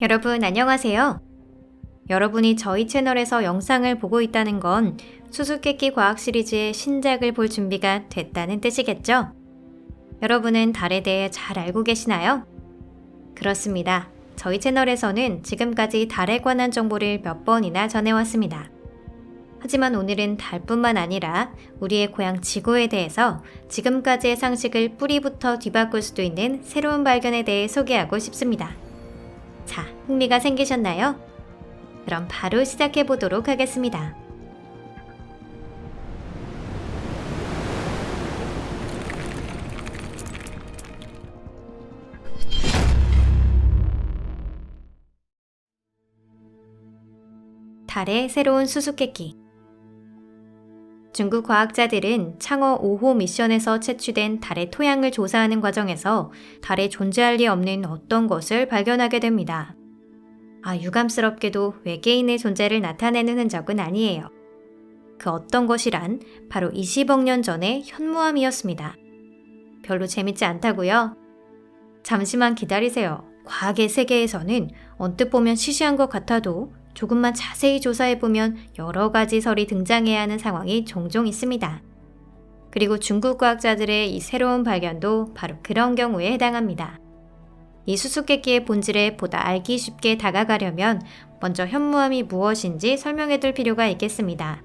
여러분 안녕하세요. 여러분이 저희 채널에서 영상을 보고 있다는 건 수수께끼 과학 시리즈의 신작을 볼 준비가 됐다는 뜻이겠죠? 여러분은 달에 대해 잘 알고 계시나요? 그렇습니다. 저희 채널에서는 지금까지 달에 관한 정보를 몇 번이나 전해왔습니다. 하지만 오늘은 달뿐만 아니라 우리의 고향 지구에 대해서 지금까지의 상식을 뿌리부터 뒤바꿀 수도 있는 새로운 발견에 대해 소개하고 싶습니다. 자, 흥미가 생기셨나요? 그럼 바로 시작해 보도록 하겠습니다. 달의 새로운 수수께끼 중국 과학자들은 창어 5호 미션에서 채취된 달의 토양을 조사하는 과정에서 달에 존재할 리 없는 어떤 것을 발견하게 됩니다. 아, 유감스럽게도 외계인의 존재를 나타내는 흔적은 아니에요. 그 어떤 것이란 바로 20억 년 전의 현무암이었습니다. 별로 재밌지 않다고요? 잠시만 기다리세요. 과학의 세계에서는 언뜻 보면 시시한 것 같아도 조금만 자세히 조사해보면 여러 가지 설이 등장해야 하는 상황이 종종 있습니다. 그리고 중국 과학자들의 이 새로운 발견도 바로 그런 경우에 해당합니다. 이 수수께끼의 본질에 보다 알기 쉽게 다가가려면 먼저 현무암이 무엇인지 설명해 둘 필요가 있겠습니다.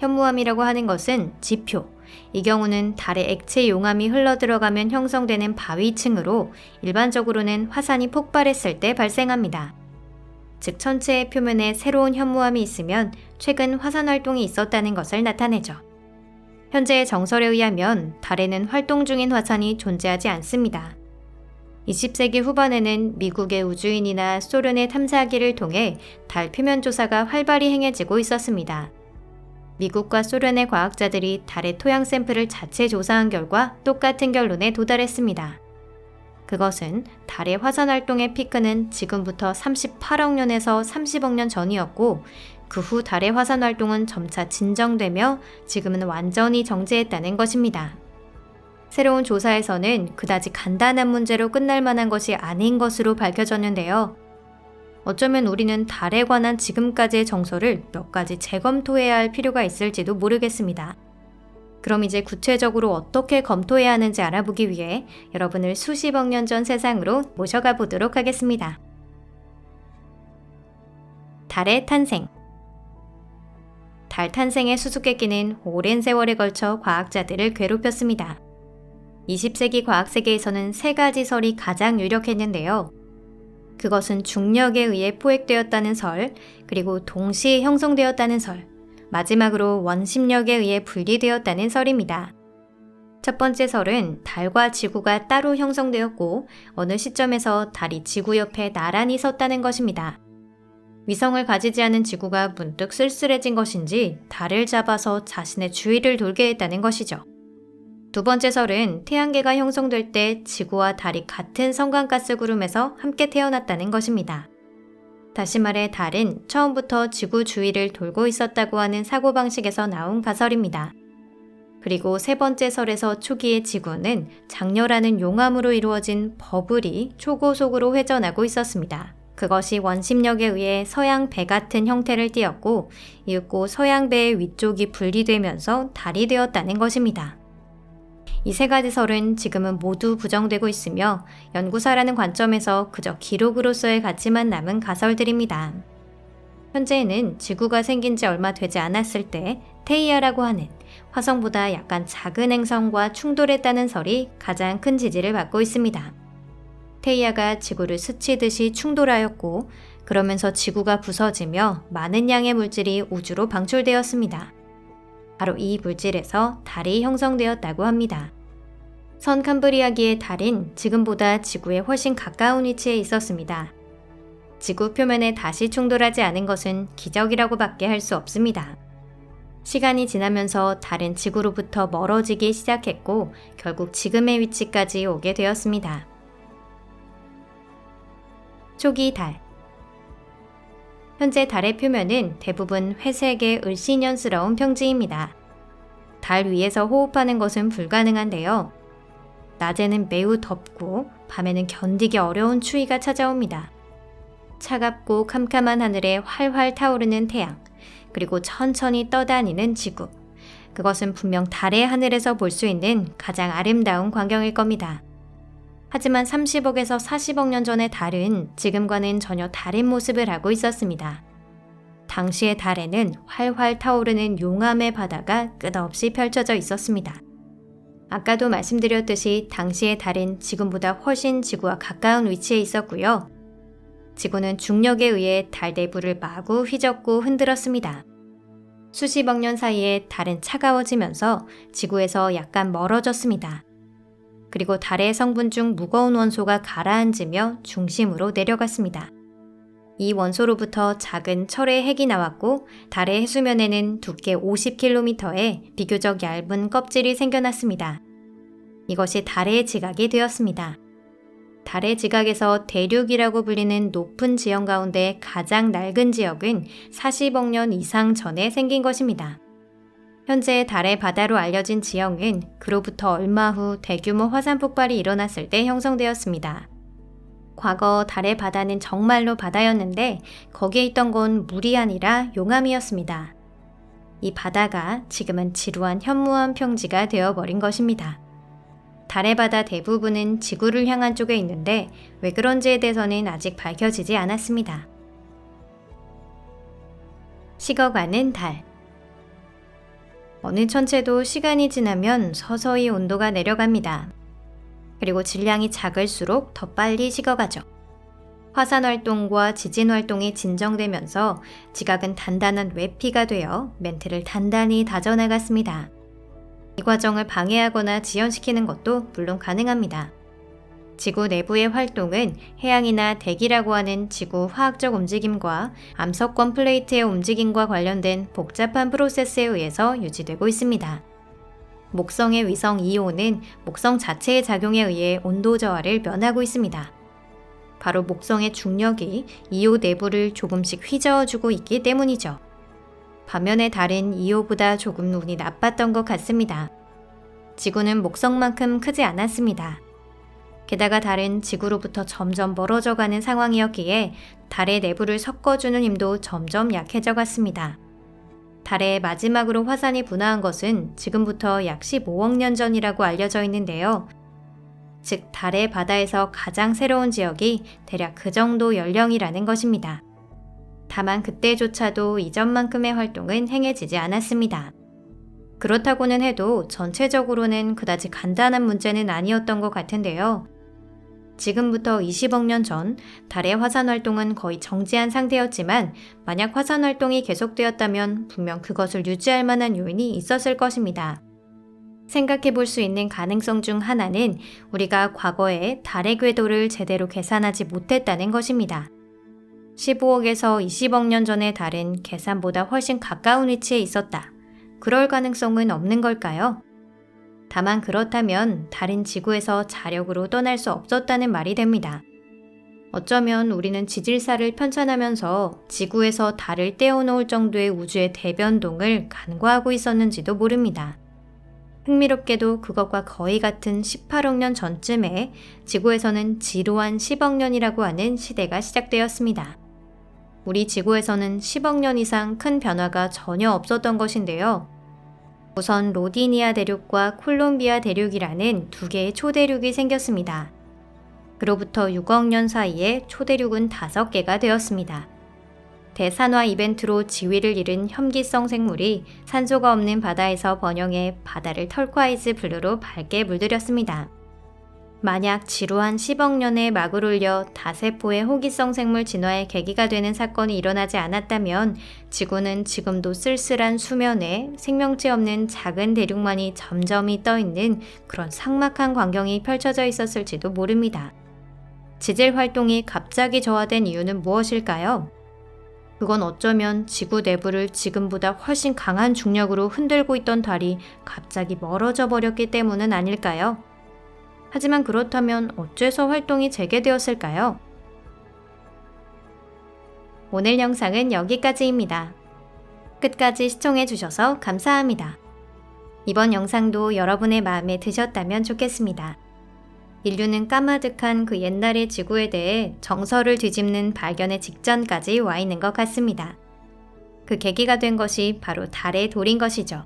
현무암이라고 하는 것은 지표, 이 경우는 달의 액체 용암이 흘러들어가면 형성되는 바위층으로 일반적으로는 화산이 폭발했을 때 발생합니다. 즉 천체의 표면에 새로운 현무암이 있으면 최근 화산 활동이 있었다는 것을 나타내죠. 현재의 정설에 의하면 달에는 활동 중인 화산이 존재하지 않습니다. 20세기 후반에는 미국의 우주인이나 소련의 탐사기를 통해 달 표면 조사가 활발히 행해지고 있었습니다. 미국과 소련의 과학자들이 달의 토양 샘플을 자체 조사한 결과 똑같은 결론에 도달했습니다. 그것은 달의 화산 활동의 피크는 지금부터 38억 년에서 30억 년 전이었고 그 후 달의 화산 활동은 점차 진정되며 지금은 완전히 정지했다는 것입니다. 새로운 조사에서는 그다지 간단한 문제로 끝날 만한 것이 아닌 것으로 밝혀졌는데요. 어쩌면 우리는 달에 관한 지금까지의 정서를 몇 가지 재검토해야 할 필요가 있을지도 모르겠습니다. 그럼 이제 구체적으로 어떻게 검토해야 하는지 알아보기 위해 여러분을 수십억 년 전 세상으로 모셔가 보도록 하겠습니다. 달의 탄생 달 탄생의 수수께끼는 오랜 세월에 걸쳐 과학자들을 괴롭혔습니다. 20세기 과학 세계에서는 세 가지 설이 가장 유력했는데요. 그것은 중력에 의해 포획되었다는 설, 그리고 동시에 형성되었다는 설, 마지막으로 원심력에 의해 분리되었다는 설입니다. 첫 번째 설은 달과 지구가 따로 형성되었고 어느 시점에서 달이 지구 옆에 나란히 섰다는 것입니다. 위성을 가지지 않은 지구가 문득 쓸쓸해진 것인지 달을 잡아서 자신의 주위를 돌게 했다는 것이죠. 두 번째 설은 태양계가 형성될 때 지구와 달이 같은 성광가스 구름에서 함께 태어났다는 것입니다. 다시 말해 달은 처음부터 지구 주위를 돌고 있었다고 하는 사고방식에서 나온 가설입니다. 그리고 세 번째 설에서 초기의 지구는 장렬하는 용암으로 이루어진 버블이 초고속으로 회전하고 있었습니다. 그것이 원심력에 의해 서양 배 같은 형태를 띠었고 이윽고 서양 배의 위쪽이 분리되면서 달이 되었다는 것입니다. 이 세 가지 설은 지금은 모두 부정되고 있으며 연구사라는 관점에서 그저 기록으로서의 가치만 남은 가설들입니다. 현재에는 지구가 생긴 지 얼마 되지 않았을 때 테이아라고 하는 화성보다 약간 작은 행성과 충돌했다는 설이 가장 큰 지지를 받고 있습니다. 테이아가 지구를 스치듯이 충돌하였고 그러면서 지구가 부서지며 많은 양의 물질이 우주로 방출되었습니다. 바로 이 물질에서 달이 형성되었다고 합니다. 선 캄브리아기의 달은 지금보다 지구에 훨씬 가까운 위치에 있었습니다. 지구 표면에 다시 충돌하지 않은 것은 기적이라고 밖에 할 수 없습니다. 시간이 지나면서 달은 지구로부터 멀어지기 시작했고 결국 지금의 위치까지 오게 되었습니다. 초기 달 현재 달의 표면은 대부분 회색의 을씨년스러운 평지입니다. 달 위에서 호흡하는 것은 불가능한데요. 낮에는 매우 덥고 밤에는 견디기 어려운 추위가 찾아옵니다. 차갑고 캄캄한 하늘에 활활 타오르는 태양, 그리고 천천히 떠다니는 지구. 그것은 분명 달의 하늘에서 볼 수 있는 가장 아름다운 광경일 겁니다. 하지만 30억에서 40억 년 전의 달은 지금과는 전혀 다른 모습을 하고 있었습니다. 당시의 달에는 활활 타오르는 용암의 바다가 끝없이 펼쳐져 있었습니다. 아까도 말씀드렸듯이 당시의 달은 지금보다 훨씬 지구와 가까운 위치에 있었고요. 지구는 중력에 의해 달 내부를 마구 휘젓고 흔들었습니다. 수십억 년 사이에 달은 차가워지면서 지구에서 약간 멀어졌습니다. 그리고 달의 성분 중 무거운 원소가 가라앉으며 중심으로 내려갔습니다. 이 원소로부터 작은 철의 핵이 나왔고 달의 해수면에는 두께 50km의 비교적 얇은 껍질이 생겨났습니다. 이것이 달의 지각이 되었습니다. 달의 지각에서 대륙이라고 불리는 높은 지형 가운데 가장 낡은 지역은 40억 년 이상 전에 생긴 것입니다. 현재 달의 바다로 알려진 지형은 그로부터 얼마 후 대규모 화산 폭발이 일어났을 때 형성되었습니다. 과거 달의 바다는 정말로 바다였는데 거기에 있던 건 물이 아니라 용암이었습니다. 이 바다가 지금은 지루한 현무암 평지가 되어버린 것입니다. 달의 바다 대부분은 지구를 향한 쪽에 있는데 왜 그런지에 대해서는 아직 밝혀지지 않았습니다. 식어가는 달. 어느 천체도 시간이 지나면 서서히 온도가 내려갑니다. 그리고 질량이 작을수록 더 빨리 식어가죠. 화산 활동과 지진 활동이 진정되면서 지각은 단단한 외피가 되어 멘트를 단단히 다져나갔습니다. 이 과정을 방해하거나 지연시키는 것도 물론 가능합니다. 지구 내부의 활동은 해양이나 대기라고 하는 지구 화학적 움직임과 암석권 플레이트의 움직임과 관련된 복잡한 프로세스에 의해서 유지되고 있습니다. 목성의 위성 2호는 목성 자체의 작용에 의해 온도 저하를 면하고 있습니다. 바로 목성의 중력이 2호 내부를 조금씩 휘저어주고 있기 때문이죠. 반면에 다른 2호보다 조금 운이 나빴던 것 같습니다. 지구는 목성만큼 크지 않았습니다. 게다가 달은 지구로부터 점점 멀어져 가는 상황이었기에 달의 내부를 섞어주는 힘도 점점 약해져 갔습니다. 달의 마지막으로 화산이 분화한 것은 지금부터 약 15억 년 전이라고 알려져 있는데요. 즉, 달의 바다에서 가장 새로운 지역이 대략 그 정도 연령이라는 것입니다. 다만 그때조차도 이전만큼의 활동은 행해지지 않았습니다. 그렇다고는 해도 전체적으로는 그다지 간단한 문제는 아니었던 것 같은데요. 지금부터 20억 년 전 달의 화산 활동은 거의 정지한 상태였지만 만약 화산 활동이 계속되었다면 분명 그것을 유지할 만한 요인이 있었을 것입니다. 생각해 볼 수 있는 가능성 중 하나는 우리가 과거에 달의 궤도를 제대로 계산하지 못했다는 것입니다. 15억에서 20억 년 전의 달은 계산보다 훨씬 가까운 위치에 있었다. 그럴 가능성은 없는 걸까요? 다만 그렇다면 다른 지구에서 자력으로 떠날 수 없었다는 말이 됩니다. 어쩌면 우리는 지질사를 편찬하면서 지구에서 달을 떼어놓을 정도의 우주의 대변동을 간과하고 있었는지도 모릅니다. 흥미롭게도 그것과 거의 같은 18억 년 전쯤에 지구에서는 지루한 10억 년이라고 하는 시대가 시작되었습니다. 우리 지구에서는 10억 년 이상 큰 변화가 전혀 없었던 것인데요. 우선 로디니아 대륙과 콜롬비아 대륙이라는 두 개의 초대륙이 생겼습니다. 그로부터 6억 년 사이에 초대륙은 5개가 되었습니다. 대산화 이벤트로 지위를 잃은 혐기성 생물이 산소가 없는 바다에서 번영해 바다를 털콰이즈 블루로 밝게 물들였습니다. 만약 지루한 10억 년에 막을 올려 다세포의 호기성 생물 진화의 계기가 되는 사건이 일어나지 않았다면 지구는 지금도 쓸쓸한 수면에 생명체 없는 작은 대륙만이 점점이 떠 있는 그런 삭막한 광경이 펼쳐져 있었을지도 모릅니다. 지질 활동이 갑자기 저하된 이유는 무엇일까요? 그건 어쩌면 지구 내부를 지금보다 훨씬 강한 중력으로 흔들고 있던 달이 갑자기 멀어져 버렸기 때문은 아닐까요? 하지만 그렇다면 어째서 활동이 재개되었을까요? 오늘 영상은 여기까지입니다. 끝까지 시청해주셔서 감사합니다. 이번 영상도 여러분의 마음에 드셨다면 좋겠습니다. 인류는 까마득한 그 옛날의 지구에 대해 정서를 뒤집는 발견의 직전까지 와 있는 것 같습니다. 그 계기가 된 것이 바로 달의 돌인 것이죠.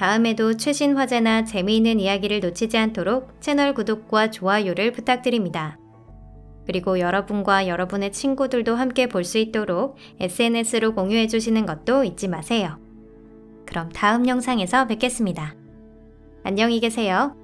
다음에도 최신 화제나 재미있는 이야기를 놓치지 않도록 채널 구독과 좋아요를 부탁드립니다. 그리고 여러분과 여러분의 친구들도 함께 볼 수 있도록 SNS로 공유해 주시는 것도 잊지 마세요. 그럼 다음 영상에서 뵙겠습니다. 안녕히 계세요.